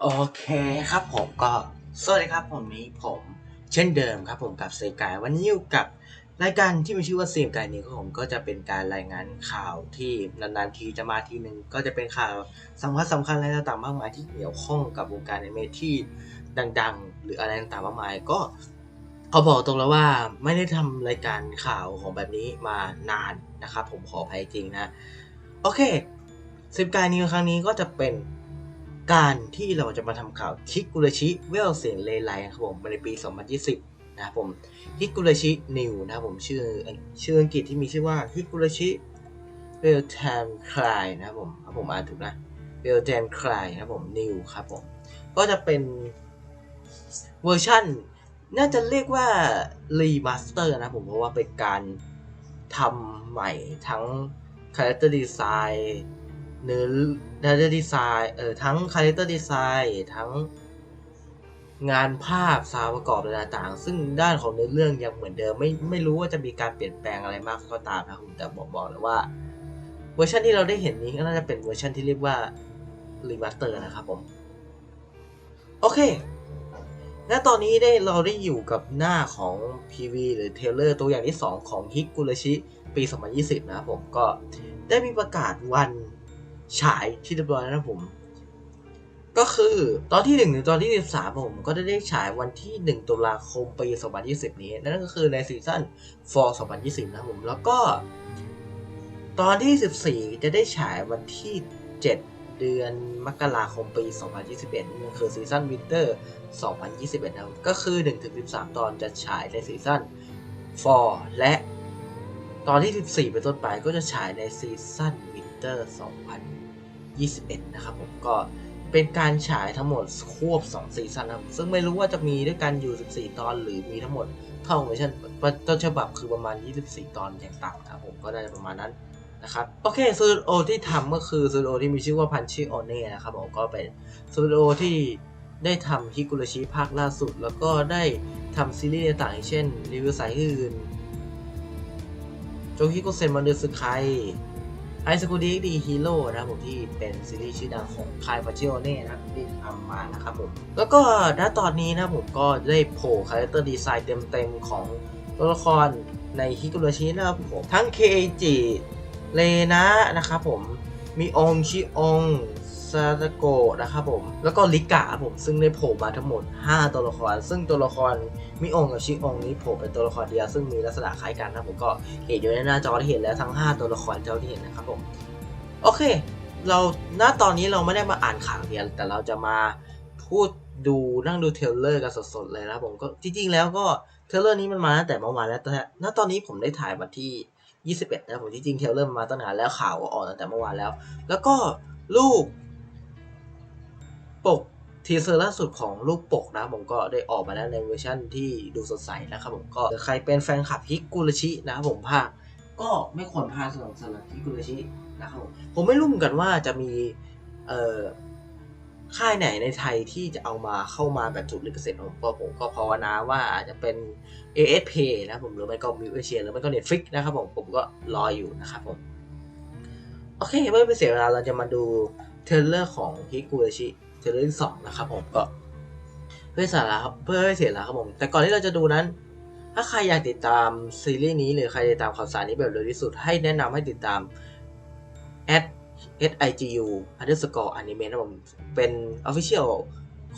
โอเคครับผมก็สวัสดีครับผมนี้ผมเช่นเดิมครับผมกับเซกายวันนี้อยู่กับรายการที่มีชื่อว่าเซกายนี้ผมก็จะเป็นการรายงานข่าวที่นานๆทีจะมาทีหนึ่งก็จะเป็นข่าวสำคัญสำคัญอะไรต่างๆมากมายที่เกี่ยวข้องกับวงการอนิเมะที่ดัง ๆ หรืออะไรต่างๆมากมายก็เขาบอกตรงแล้วว่าไม่ได้ทำรายการข่าวของแบบนี้มานาน นะครับ ผมขออภัยจริงนะ โอเคสิบการนี้ครั้งนี้ก็จะเป็นการที่เราจะมาทำข่าวคิกุระชิเวลเสียงเลไลครับผมในปี 2020 นะครับผมฮิกุระชินิวนะครับผมชื่อชื่ออังกฤษที่มีชื่อว่าฮิกุระชิเวลแทนคลายนะครับผมถ้าผมอ่านถูกนะเวลแทนคลายนะครับผมนิวครับผมก็จะเป็นเวอร์ชั่น น่าจะเรียกว่ารีมาสเตอร์นะผมเพราะว่าเป็นการ ทำใหม่ทั้ง Character Design เนื้อ Character Design เออทั้ง Character Design ทั้งงานภาพสาวประกอบอะไรต่างๆ ซึ่งด้านของเนื้อเรื่องยังเหมือนเดิมไม่ไม่รู้ว่าจะมีการเปลี่ยนแปลงอะไรมากก็ตามนะครับผมแต่บอกบอกเลยว่า เวอร์ชันที่เราได้เห็นนี้ก็น่าจะเป็นเวอร์ชันที่เรียกว่ารีมาสเตอร์นะครับผม โอเค ณตอนนี้ได้เราได้อยู่กับหน้าของ PV หรือเทเลอร์ตัวอย่างที่ 2 ของฮิกุระชิปี 2020 นะครับผมก็ได้มีประกาศวันฉายที่เรียบร้อยนะครับผม ก็คือตอนที่ 1 ถึงตอนที่ 13 ผมก็ได้ได้ฉายวันที่ 1 ตุลาคมปี 2020 นี้ นั่นก็คือในซีซั่น for 2020 นะครับผม แล้วก็ ตอนที่ 14 จะได้ฉายวันที่ 7 เดือนมกราคมปี 2021นั่นคือซีซั่นวินเตอร์ 2021 นะครับก็คือ 1-13 ตอนจะฉายในซีซั่น4และตอนที่ 14 เป็นต้นไปก็จะฉายในซีซั่นวินเตอร์ 2021 นะครับผมก็เป็นการฉายทั้งหมดควบ 2 ซีซั่นนะครับซึ่งไม่รู้ว่าจะมีด้วยกันอยู่ 14 ตอนหรือมีทั้งหมดเท่าเวอร์ชันต้นฉบับคือประมาณ 24 ตอนอย่างต่ำนะครับผมก็ได้ประมาณนั้น นะครับโอเคสตูดิโอที่ทำก็คือสตูดิโอที่มีชื่อว่าพันชิโอเน่นะครับผมก็เป็นสตูดิโอที่ได้ทำฮิกุระชิภาคล่าสุด แล้วก็ได้ทำซีรีส์ต่างๆเช่น รีวิวสายอื่นโจฮิโกเซนมันเดอร์สไคไอสกูดีดีฮีโร่นะครับผมที่เป็นซีรีส์ชื่อดังของคายพัชิโอเน่นะครับที่ทำมานะครับผมแล้วก็ณตอนนี้นะครับผมก็ได้โผล่คาแรคเตอร์ดีไซน์เต็มๆของตัวละครในฮิกุระชินะครับผมทั้งเคจิ เลนะนะครับผมมีองชิองซาตโกะนะครับผมแล้วก็ลิกะผมซึ่งได้โผล่มาทั้งหมด 5 ตัวละคร ซึ่งตัวละครมิองกับชิองนี้โผล่เป็นตัวละครเดียวซึ่งมีลักษณะคล้ายกันนะผมก็เห็นอยู่ในหน้าจอที่เห็นแล้วทั้ง 5 ตัวละครเจ้าที่เห็นนะครับผมโอเค เราณตอนนี้เราไม่ได้มาอ่านข่าวเดียวแต่เราจะมาพูดดูนั่งดูเทลเลอร์กันสดๆเลยนะผมก็จริงๆแล้วก็เทลเลอร์นี้มันมาตั้งแต่เมื่อวานแล้วแต่ณตอนนี้ผมได้ถ่ายวันที่ 21นะผมจริงๆเทลเลอร์มาตั้งนานแล้วข่าวออกตั้งแต่เมื่อวานแล้ว แล้วก็รูปปกทีเซอร์ล่าสุดของรูปปกนะผมก็ได้ออกมาแล้วในเวอร์ชันที่ดูสดใสนะครับผมก็ใครเป็นแฟนคลับฮิกุระชินะครับผมภาคก็ไม่ควรพลาดสำหรับสำหรับฮิกุระชินะครับผมผมไม่รู้เหมือนกันว่าจะมีเอ่อ ค่ายไหนในไทยที่จะเอามาเข้ามาแบบถูกลิขสิทธิ์ผมก็ผมก็ภาวนาว่าอาจจะเป็น ASP นะผมหรือไม่ก็มิวเอเชียหรือไม่ก็ Netflix นะครับผมผมก็รออยู่นะครับผม โอเคเมื่อไม่เสียเวลาเราจะมาดูเทรลเลอร์ของฮิกุระชิเทรลเลอร์สองนะครับผมก็เพื่อสาระครับเพื่อให้เสียเวลาครับผม แต่ก่อนที่เราจะดูนั้น ถ้าใครอยากติดตามซีรีส์นี้หรือใครติดตามข่าวสารนี้แบบเร็วที่สุดให้แนะนำให้ติดตาม at sigu underscore anime นะผมเป็น official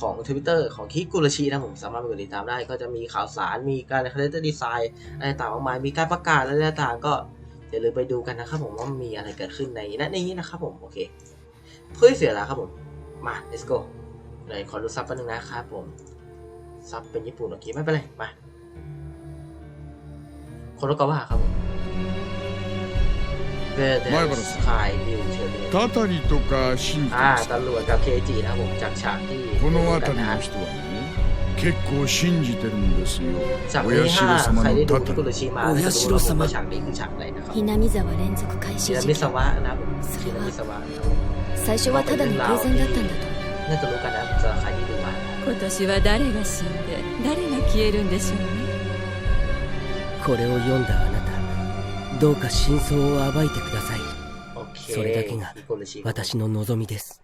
ของ Twitter ของคิกุระชินะผมสามารถไปกดติดตามได้ก็จะมีข่าวสารมีการ character design อะไรต่างมากมายมีการประกาศอะไรต่างก็อย่าลืมไปดูกันนะครับผมว่ามีอะไรเกิดขึ้นในนัดนี้นะครับผมโอเคเพื่อเสียเวลาครับผมมา let's go เลยขอดูซับแป๊บนึงนะครับผมซับเป็นญี่ปุ่นโอเคไม่เป็นไรมาคนรกว่าครับผม The 前原さん Sky View เชิญเลย タタリとかシン อ่า タさん ตำรวจกับเคจินะครับผมจากฉากที่ この กั 辺り นะ の人はね結構信じてるんですよ ฉาก お นี้ 社 ถ้า 様 ใครได้ の ดู タ ที่ タ กุล リ ชิมา お จะ 社 รู้ว่า 様 ว่าฉากนี้คือฉากอะไรนะครับ ひなみ沢連続回収 ฮินา 事 มิ 件 สวะนะครับผม そ ฮิ れ นามิ は สวะนะครับผม 最初はただの偶然だったんだと น่าจะรู้กันนะสำหรับใครที่ดูมา 今年は誰が死んで誰が消えるんでしょうねこれを読んだあなた どうか真相を暴いてください。それだけが私の望みです。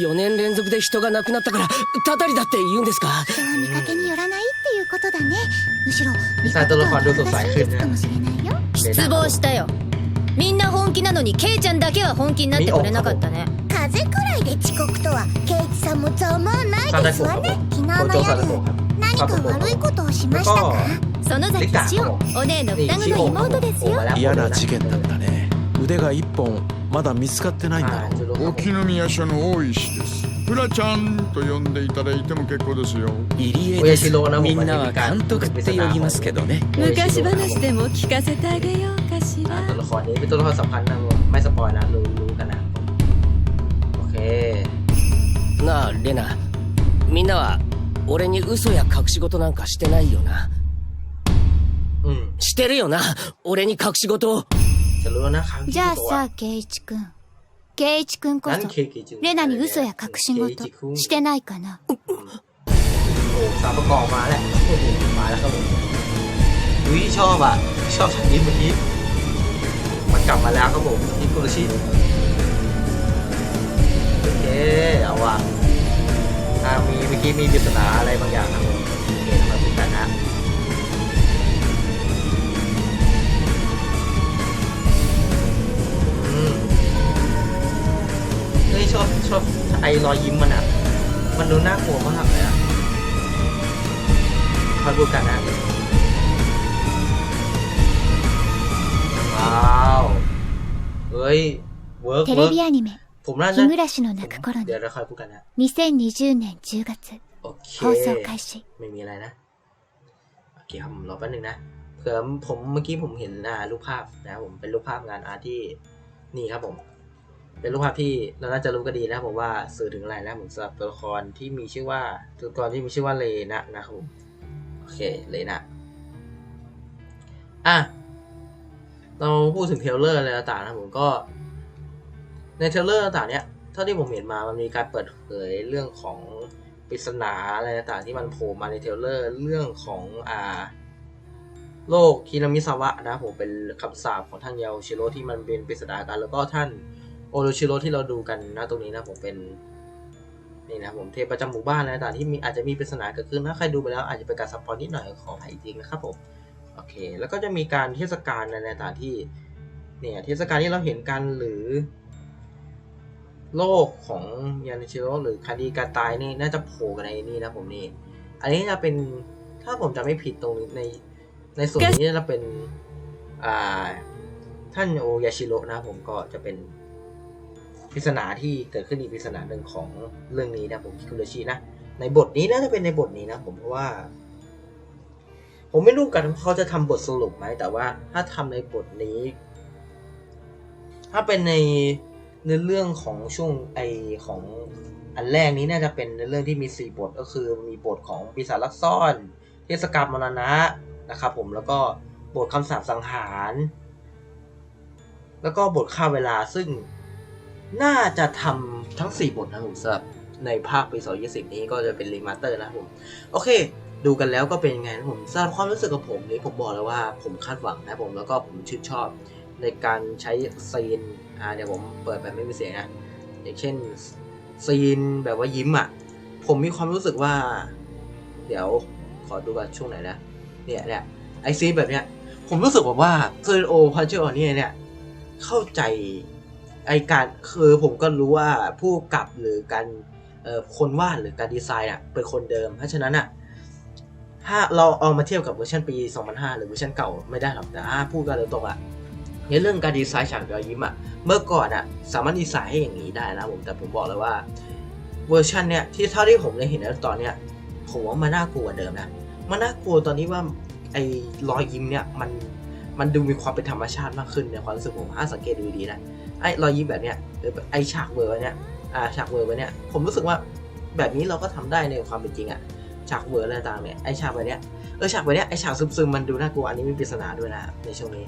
4年連続で人が亡くなったから、たたりだって言うんですか？その見かけによらないっていうことだね。むしろ、見かけとは正しいですかもしれないよ。失望したよ。みんな本気なのに、ケイちゃんだけは本気になってくれなかったね。風くらいで遅刻とは、ケイチさんもざまないですわね。昨日の夜。か悪いことをしましたか園崎しおんお姉の双子の妹ですよ嫌な事件だったね腕が一本まだ見つかってないんだ อ่า ろ จุโร่ครับ 沖宮署の大石ですフラちゃんと呼んでいただいても結構ですよ入江親父の名もみんなは監督って呼びますけどね昔話でも聞かせてあげようかし อ่า ら ตัวละครนี้เป็นตัวละครสำคัญนะไม่สปอยนะรู้รู้กันนะโอเค なあレナみんなは 俺に嘘や隠し事なんかしてないよな อืม してるよな俺に隠し事を จะรู้แล้วนะครั้งที่ じゃあ ตัว さケイチくんケイチくんこ นั่น そ เคกิจุ レナに嘘や隠し事してないかな โอ้สามประกอบมาแล้วโอ้โหมาแล้วครับผมอุ้ยชอบอ่ะ ชอบฉากนี้เมื่อกี้มันกลับมาแล้วครับผมฮิโกริชิโอเคเอาว่ะ อ่ามีเมื่อกี้มีปริศนาอะไรบางอย่างครับมโอเคขอบคุณกันะอืมเฮ้ยชอบชอบไอรอยยิ้มมันอะ มันดูน่ากลัวมากเลยอะขาดูกันนะว้าว เฮ้ยเวิร์กเวิร์ก ผมน่า 「日 จะ 暮らしの泣く頃に เดี๋ยวเราคอยพูดกันนะ 2020年10月 โอเค 放送開始 ไม่มีอะไรนะ โอเคครับผมรอแป๊บนึงนะ เผื่อผมเมื่อกี้ผมเห็นอ่ารูปภาพนะครับผมเป็นรูปภาพงานอาร์ตที่นี่ครับผม เป็นรูปภาพที่เราน่าจะรู้กันดีนะครับผมว่าสื่อถึงอะไรนะผมสำหรับตัวละครที่มีชื่อว่าตัวละครที่มีชื่อว่าเลนะนะครับผมโอเคเลนะอ่ะเราพูดถึงเทรลเลอร์อะไรต่างๆนะครับผมก็ ในเทเลอร์ต่างๆเนี้ยเท่าที่ผมเห็นมามันมีการเปิดเผยเรื่องของปริศนาอะไรต่างๆที่มันโผล่มาในเทเลอร์เรื่องของอ่าโลกคิรามิซาวะนะผมเป็นคำสาปของท่านยาชิโร่ที่มันเป็นปริศนากัน แล้วก็ท่านโอโรชิโร่ที่เราดูกันนะตรงนี้นะผมเป็นนี่นะผมเทพประจำหมู่บ้านอะไรต่างๆที่มีอาจจะมีปริศนาเกิดขึ้นถ้าใครดูไปแล้วอาจจะเป็นการสปอยนิดหน่อยขออภัยจริงนะครับผมโอเค แล้วก็จะมีการเทศกาลอะไรต่างๆที่เนี่ยเทศกาลที่เราเห็นกันหรือ โลกของยานิชิโร่หรือคดีการตายนี่น่าจะโผล่กันในนี่นะผมนี่ อันนี้จะเป็นถ้าผมจะไม่ผิดตรงนี้ในในส่วนนี้จะเป็นอ่าท่านโอยาชิโร่นะผมก็จะเป็นปริศนาที่เกิดขึ้นอีกปริศนาหนึ่งของเรื่องนี้นะผมคิคุโรชินะในบทนี้น่าจะเป็นในบทนี้นะผมเพราะว่า ผมไม่รู้กันเขาจะทำบทสรุปไหมแต่ว่าถ้าทำในบทนี้ ถ้าเป็นใน ในเรื่องของช่วงไอของอันแรกนี้น่าจะเป็นในเรื่องที่มีสี่บทก็คือมีบทของปีศาจลักซ่อน เทศกาลมรณะนะครับผมแล้วก็บทคำสาปสังหาร แล้วก็บทฆ่าเวลาซึ่งน่าจะทำทั้ง 4 บทนะผมสำหรับในภาคปี 2020 นี้ก็จะเป็นรีมาสเตอร์นะผม โอเค ดูกันแล้วก็เป็นยังไงนะผมสำหรับความรู้สึกของผมนี่ผมบอกแล้วว่าผมคาดหวังนะผมแล้วก็ผมชื่นชอบ ในการใช้ซีนอ่าเดี๋ยวผมเปิดแบบไม่มีเสียงนะอย่างเช่นซีนแบบว่ายิ้มอะ ผมมีความรู้สึกว่า เดี๋ยวขอดูกันช่วงไหนนะเนี่ยเนี่ยไอซีนแบบเนี้ย ผมรู้สึกแบบว่าเซอร์โอพันเชอร์เนี่ยเนี่ย เข้าใจไอการคือผมก็รู้ว่าผู้กับหรือการเอ่อคนวาดหรือการดีไซน์อะเป็นคนเดิม เพราะฉะนั้นอะถ้าเราเอามาเทียบกับเวอร์ชันปี 2005 หรือเวอร์ชันเก่าไม่ได้หรอกแต่ถ้าพูดกันเลยตรงอะ ในเรื่องการดีไซน์ฉากรอยยิ้มอะเมื่อก่อนอะสามารถดีไซน์ให้อย่างนี้ได้นะผมแต่ผมบอกเลยว่าเวอร์ชันเนี้ยที่เท่าที่ผมได้เห็นในตอนเนี้ยผมว่ามันน่ากลัวเดิมนะมันน่ากลัวตอนนี้ว่าไอ้รอยยิ้มเนี่ยมันมันดูมีความเป็นธรรมชาติมากขึ้นในความรู้สึกผมถ้าสังเกตดูดีนะไอ้รอยยิ้มแบบเนี้ยหรือไอ้ฉากเวอร์เนี้ยอ่าฉากเวอร์เนี้ยผมรู้สึกว่าแบบนี้เราก็ทำได้ในความเป็นจริงอะฉากเวอร์อะไรต่างเนี่ยไอ้ฉากแบบเนี้ยเออฉากแบบเนี้ยไอ้ฉากซึมๆมันดูน่ากลัวอันนี้มีปริศนาด้วยนะในช่วงนี้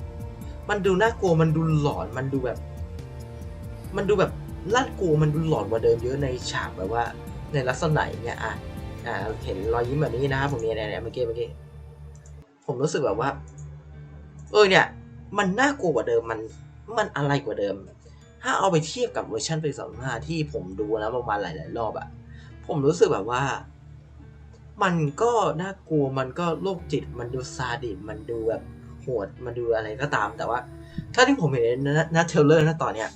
มันดูน่ากลัวมันดูหลอนมันดูแบบ มันดูแบบน่ากลัวมันดูหลอนกว่าเดิมเยอะในฉากแบบว่า ในลักษณะอย่างเงี้ยอะอ่าเห็นรอยยิ้มแบบนี้นะครับผมเนี่ยเนี่ยเนี่ยเมื่อกี้เมื่อกี้ผมรู้สึกแบบว่า เออเนี่ย มันน่ากลัวกว่าเดิมมันมันอะไรกว่าเดิม ถ้าเอาไปเทียบกับเวอร์ชันปีสองห้าที่ผมดูแล้วประมาณหลาย ๆ รอบอะผมรู้สึกแบบว่า มันก็น่ากลัวมันก็โรคจิตมันดูซาดิสมันดูแบบ หดมันดูอะไรก็ตาม แต่ว่า ถ้าที่ผมเห็นนหน้าเทลเลอร์นะตอนเนี้ย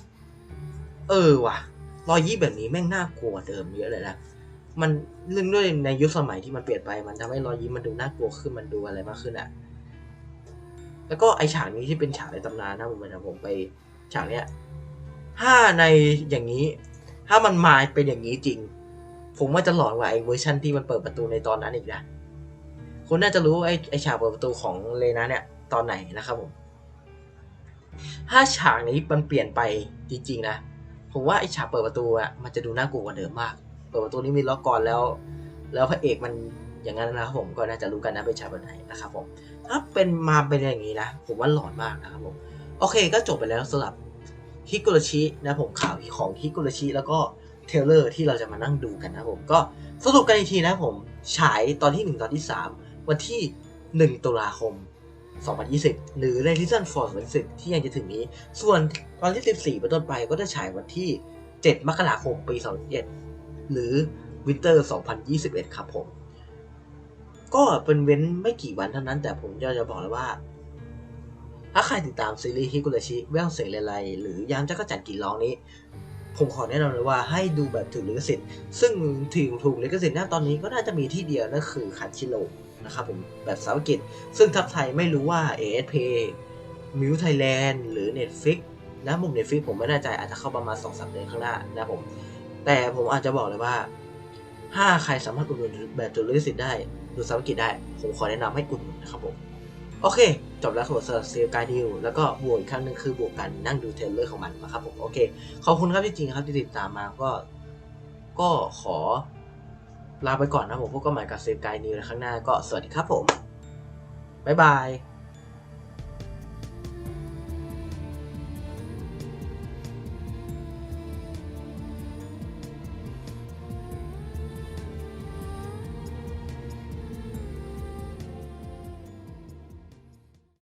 เออว่ะรอยยี่แบบนี้แม่งน่ากลัวเดิมเยอะเลยนะมันเรื่องด้วยในยุคสมัยที่มันเปลี่ยนไป มันทำให้รอยยิ้มมันดูน่ากลัวขึ้นมันดูอะไรมากขึ้นอะแล้วก็ไอฉากนี้ที่เป็นฉากในตำนานนะผมเหมือนผมไปฉากเนี้ยถ้าในอย่างนี้ ถ้ามันมาเป็นอย่างนี้จริง ผมว่าจะหลอนกว่าไอเวอร์ชันที่มันเปิดประตูในตอนนั้นอีกนะคุณน่าจะรู้ไอไอฉากเปิดประตูของเลนะเนี่ย ตอนไหนนะครับผมถ้าฉากนี้มันเปลี่ยนไปจริงๆนะผมว่าไอฉากเปิดประตูอะมันจะดูน่ากลัวกว่าเดิมมาก เปิดประตูนี้มีล็อกก่อนแล้ว แล้วพระเอกมันอย่างนั้นนะครับผมก็น่าจะรู้กันนะเป็นฉากแบบไหนนะครับผมถ้าเป็นมาเป็นอย่างนี้นะผมว่าหลอนมากนะครับผมโอเคก็จบไปแล้วสำหรับฮิกุรชินะผมข่าวของฮิกุรชิแล้วก็เทเลอร์ที่เราจะมานั่งดูกันนะผมก็สรุปกันอีกทีนะผมฉายตอนที่ 1 ตอนที่ 3 วันที่ 1 ตุลาคม 2020 หรือในซีซั่น4 2010 ที่ยังจะถึงนี้ ส่วนตอนที่ 14 เป็นต้นไปก็จะฉายวันที่ 7 มกราคม ปี 2021 หรือวินเตอร์2021 ครับผม ก็เป็นเว้นไม่กี่วันเท่านั้น แต่ผมจะจะบอกเลยว่า ถ้าใครติดตามซีรีส์ฮิกุระชิแววเสียงเลไลหรือยามจักรจันทร์กินร้องนี้ ผมขอแนะนำเลยว่าให้ดูแบบถูกลิขสิทธิ์ ซึ่งถึงถูกลิขสิทธิ์ณตอนนี้ก็น่าจะมีที่เดียวนั่นคือคันชิโร่ นะครับผมแบบสาวกิจซึ่งทับไทยไม่รู้ว่า ASP มิวไทยแลนด์หรือ Netflix นะมุม Netflix ผมไม่แน่ใจอาจจะเข้าประมาณ 2-3 เดือนข้างหน้านะผม แต่ผมอาจจะบอกเลยว่า ถ้าใครสามารถอุดหนุนแบบจุดลิขสิทธิ์ได้ดูสาวกิจได้ ผมขอแนะนำให้อุดหนุนนะครับผม โอเค จบแล้วครับสำหรับเซลการดิวแล้วก็บวกอีกครั้งหนึ่งคือบวกกันนั่งดูเทเลอร์ของมันนะครับผม โอเค ขอบคุณครับที่จริงครับที่ติดตามมาก็ก็ขอ ลาไปก่อนนะผมพบกันใหม่กับเซฟไกนิวในครั้งหน้าก็สวัสดีครับผม บ๊ายบาย